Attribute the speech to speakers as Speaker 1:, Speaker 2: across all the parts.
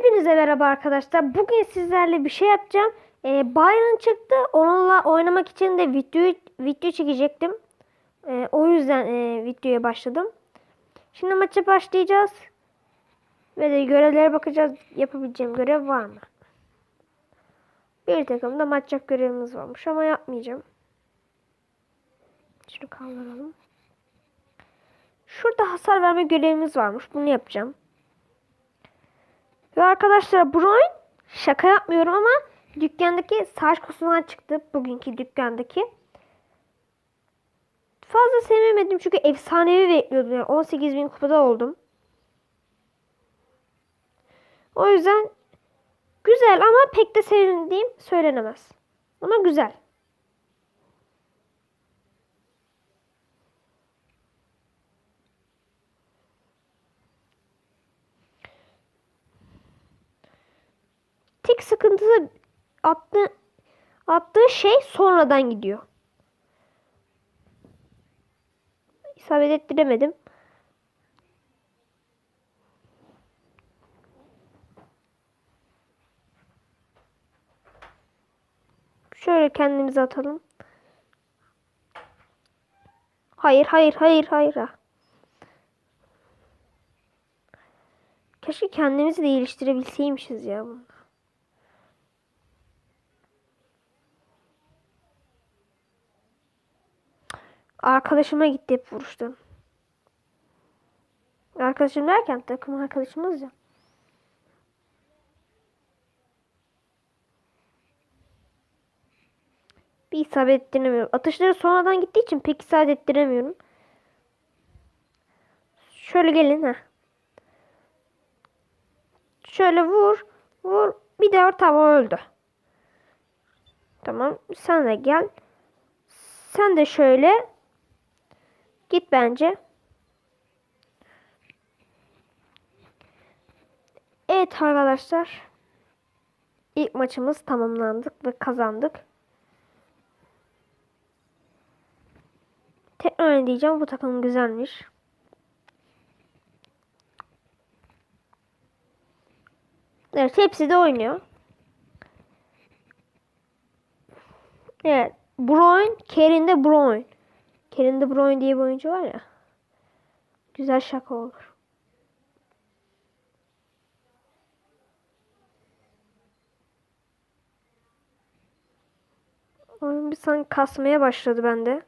Speaker 1: Hepinize merhaba arkadaşlar. Bugün sizlerle bir şey yapacağım. Ee, Byron çıktı. Onunla oynamak için de video video çekecektim. Ee, o yüzden e, videoya başladım. Şimdi maça başlayacağız. Ve de görevlere bakacağız. Yapabileceğim görev var mı? Bir takımda maç yap görevimiz varmış ama yapmayacağım. Şunu kaldıralım. Şurada hasar verme görevimiz varmış. Bunu yapacağım. Ve arkadaşlar bu oyun şaka yapmıyorum ama dükkandaki savaş kutusundan çıktı. Bugünkü dükkandaki. Fazla sevmedim çünkü efsanevi bekliyordum. Yani 18 bin kupada oldum. O yüzden güzel ama pek de sevindiğim söylenemez. Ama güzel. Tek sıkıntısı attığı, attığı şey sonradan gidiyor. İsabet ettiremedim. Şöyle kendimizi atalım. Hayır, hayır, hayır, hayır. Keşke kendimizi de geliştirebilseymişiz ya bunu. Arkadaşıma gitti hep vuruştu. Arkadaşım derken takım arkadaşımız ya. Bir isabet ettiremiyorum. Atışları sonradan gittiği için pek isabet ettiremiyorum. Şöyle gelin ha. Şöyle vur. Vur. Bir daha tamam öldü. Tamam. Sen de gel. Sen de şöyle. Git bence. Evet arkadaşlar. İlk maçımız tamamlandık ve kazandık. Tekrar diyeceğim bu takım güzelmiş. Evet hepsi de oynuyor. Evet. Brown, Kerin de Brown. Kerin de Brown diye bir oyuncu var ya. Güzel şaka olur. Oyun bir sanki kasmaya başladı bende.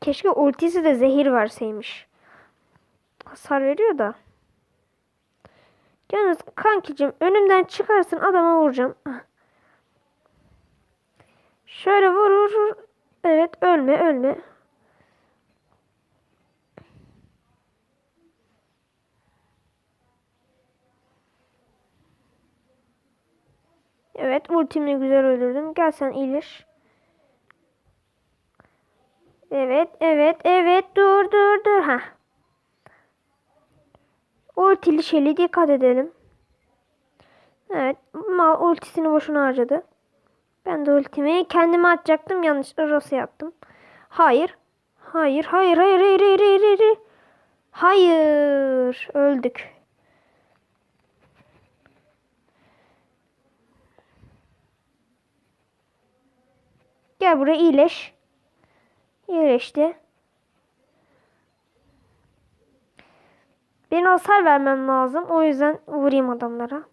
Speaker 1: Keşke ultisi de zehir verseymiş. Hasar veriyor da. Yalnız kankicim önümden çıkarsın adama vuracağım. Şöyle vur vur vur. Evet ölme ölme. Evet ultimle güzel öldürdüm. Gel sen iyileş. Evet evet evet dur dur dur. ha. Ultili şeyle dikkat edelim. Evet mal ultisini boşuna harcadı. Ben de ultimi kendime atacaktım. Yanlışlıkla Ross'a yaptım. Hayır. Hayır, hayır, hayır, hayır, hayır, hayır, hayır. Hayır. Öldük. Gel buraya iyileş. İyileşti. Benim hasar vermem lazım. O yüzden vurayım adamlara.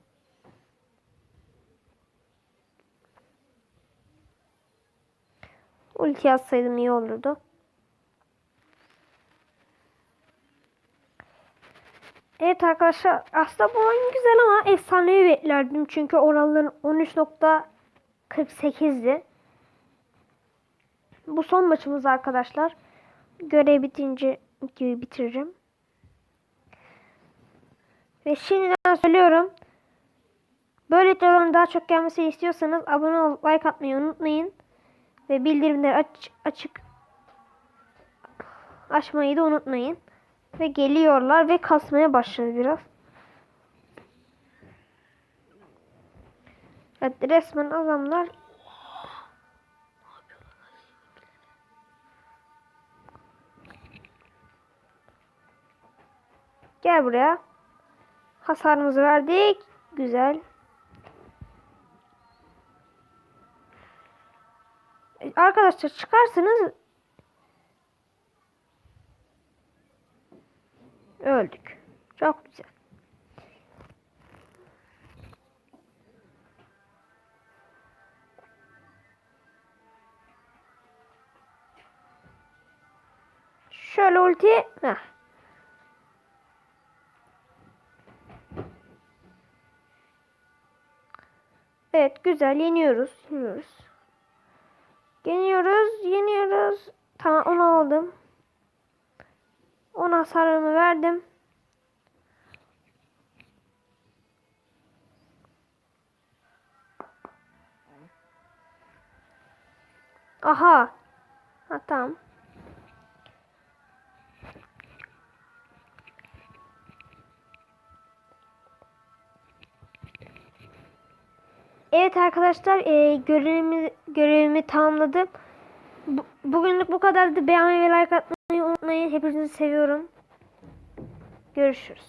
Speaker 1: Ulti atsaydım iyi olurdu. Evet arkadaşlar aslında bu oyun güzel ama efsanevi beklerdim. Çünkü oraların 13.48'di. Bu son maçımız arkadaşlar. Görev bitince videoyu bitireceğim. Ve şimdiden söylüyorum. Böyle videoların daha çok gelmesini istiyorsanız abone olup like atmayı unutmayın. Ve bildirimleri aç, açık açmayı da unutmayın. Ve geliyorlar ve kasmaya başladı biraz. Evet resmen adamlar Gel buraya. Hasarımızı verdik. Güzel. Arkadaşlar çıkarsınız. Öldük. Çok güzel. Şöyle ulti. Heh. Evet güzel yeniyoruz. Yeniyoruz. Yeniyoruz. Yeniyoruz. Tamam onu aldım. Ona hasarımı verdim. Aha. Ha tamam. Evet arkadaşlar e, görevimi, görevimi tamamladım. Bu, bugünlük bu kadardı. Beğenmeyi ve like atmayı unutmayın. Hepinizi seviyorum. Görüşürüz.